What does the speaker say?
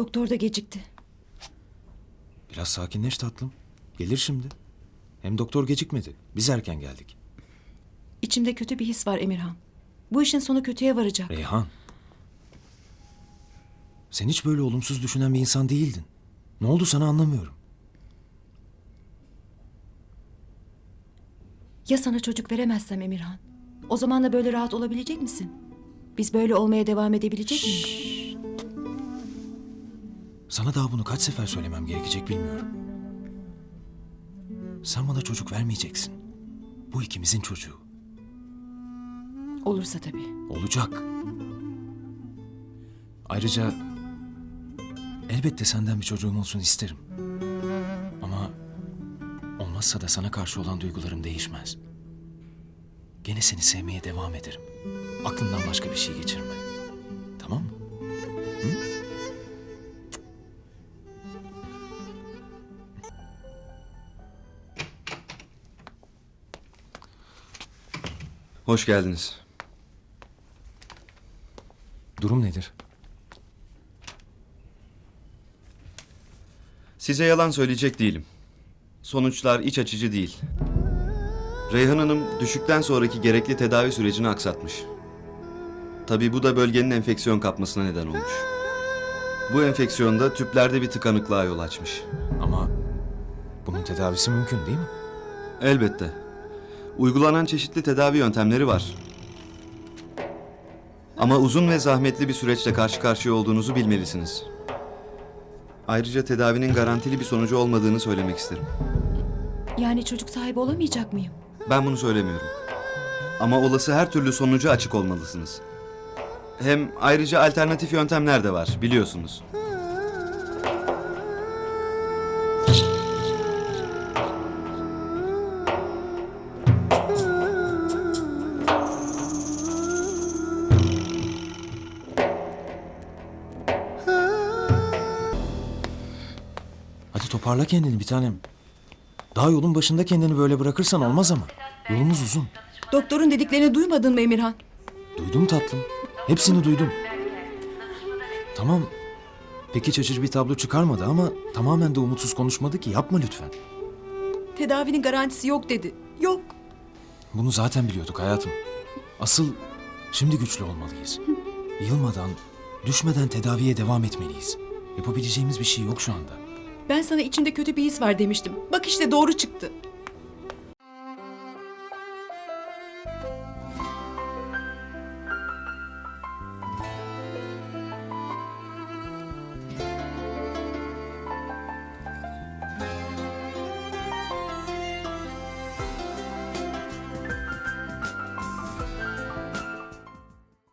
Doktor da gecikti. Biraz sakinleş tatlım. Gelir şimdi. Hem doktor gecikmedi. Biz erken geldik. İçimde kötü bir his var Emirhan. Bu işin sonu kötüye varacak. Reyhan. Sen hiç böyle olumsuz düşünen bir insan değildin. Ne oldu sana anlamıyorum. Ya sana çocuk veremezsem Emirhan? O zaman da böyle rahat olabilecek misin? Biz böyle olmaya devam edebilecek miyiz? Sana daha bunu kaç sefer söylemem gerekecek bilmiyorum. Sen bana çocuk vermeyeceksin. Bu ikimizin çocuğu. Olursa tabii. Olacak. Ayrıca elbette senden bir çocuğum olsun isterim. Ama olmazsa da sana karşı olan duygularım değişmez. Gene seni sevmeye devam ederim. Aklından başka bir şey geçirme. Hoş geldiniz. Durum nedir? Size yalan söyleyecek değilim. Sonuçlar iç açıcı değil. Reyhan Hanım düşükten sonraki gerekli tedavi sürecini aksatmış. Tabii bu da bölgenin enfeksiyon kapmasına neden olmuş. Bu enfeksiyonda tüplerde bir tıkanıklığa yol açmış. Ama bunun tedavisi mümkün değil mi? Elbette. Uygulanan çeşitli tedavi yöntemleri var. Ama uzun ve zahmetli bir süreçle karşı karşıya olduğunuzu bilmelisiniz. Ayrıca tedavinin garantili bir sonucu olmadığını söylemek isterim. Yani çocuk sahibi olamayacak mıyım? Ben bunu söylemiyorum. Ama olası her türlü sonuca açık olmalısınız. Hem ayrıca alternatif yöntemler de var biliyorsunuz. Toparla kendini bir tanem. Daha yolun başında kendini böyle bırakırsan olmaz ama. Yolumuz uzun. Doktorun dediklerini duymadın mı Emirhan? Duydum tatlım. Hepsini duydum. Tamam. Pek iç açıcı bir tablo çıkarmadı ama tamamen de umutsuz konuşmadı ki. Yapma lütfen. Tedavinin garantisi yok dedi. Yok. Bunu zaten biliyorduk hayatım. Asıl şimdi güçlü olmalıyız. Yılmadan, düşmeden tedaviye devam etmeliyiz. Yapabileceğimiz bir şey yok şu anda. Ben sana içimde kötü bir his var demiştim. Bak işte doğru çıktı.